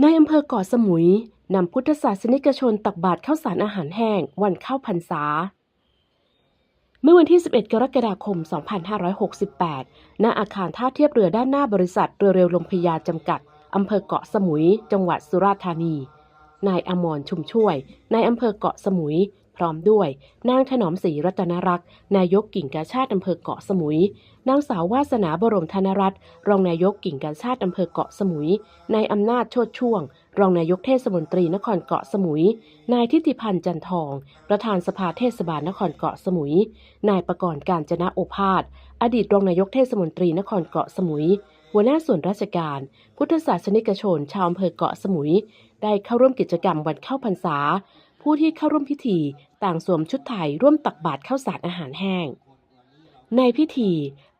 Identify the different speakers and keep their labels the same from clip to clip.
Speaker 1: ในอำเภอเกาะสมุยนำพุทธศาสนิกชนตักบาตรข้าวสารอาหารแห้ง วันเข้าพรรษา เมื่อวันที่ 11 กรกฎาคม 2568 ณ อาคารท่าเทียบเรือด้านหน้าบริษัทเรือเร็วลมพยาจำกัด อำเภอเกาะสมุย จังหวัดสุราษฎร์ธานี นายอมรชุมช่วย นายอำเภอเกาะสมุย พร้อมด้วยนางถนอมศรีรัตนรักษ์นายกกิ่งกาชาติอำเภอเกาะสมุย นางสาววาสนาบรมธนรัตน์รองนายกกิ่งกาชาติอำเภอเกาะสมุย นายอำนาจโชดช่วง รองนายกเทศมนตรีนครเกาะสมุย นายทิติพันธ์จันทอง ประธานสภาเทศบาลนครเกาะสมุย นายประกรณ์การจนะโอภาสอดีตรองนายกเทศมนตรีนครเกาะสมุย หัวหน้าส่วนราชการ พุทธศาสนิกชน ชาวอำเภอเกาะสมุย ได้เข้าร่วมกิจกรรมวันเข้าพรรษา ผู้ที่เข้าร่วมพิธี ต่างสวมชุดไทยร่วมตักบาตรข้าวสารอาหารแห้ง ในพิธี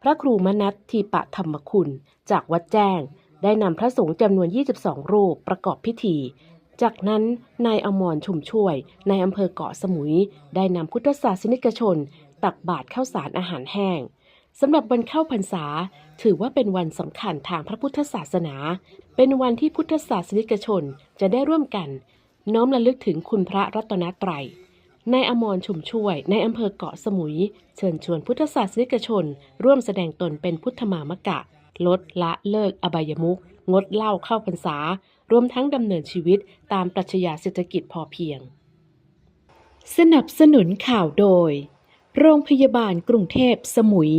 Speaker 1: พระครูมนัตทีปะธรรมคุณ จากวัดแจ้ง ได้นำพระสงฆ์จำนวน 22 รูปประกอบพิธี จากนั้นนายอมรชุมช่วยในอำเภอเกาะสมุย ได้นำพุทธศาสนิกชน ตักบาตรข้าวสารอาหารแห้งสำหรับวันเข้าพรรษา ถือว่าเป็นวันสำคัญทางพระพุทธศาสนา เป็นวันที่พุทธศาสนิกชนจะได้ร่วมกัน น้อมระลึกถึงคุณพระรัตนตรัยนายอมรชุมช่วย ในอำเภอเกาะสมุย เชิญชวนพุทธศาสนิกชน ร่วมแสดงตนเป็นพุทธมามกะ ลดละเลิกอบายมุขงดเหล้าเข้าพรรษา รวมทั้งดำเนินชีวิตตามปรัชญาเศรษฐกิจพอเพียง สนับสนุนข่าวโดย โรงพยาบาลกรุงเทพสมุย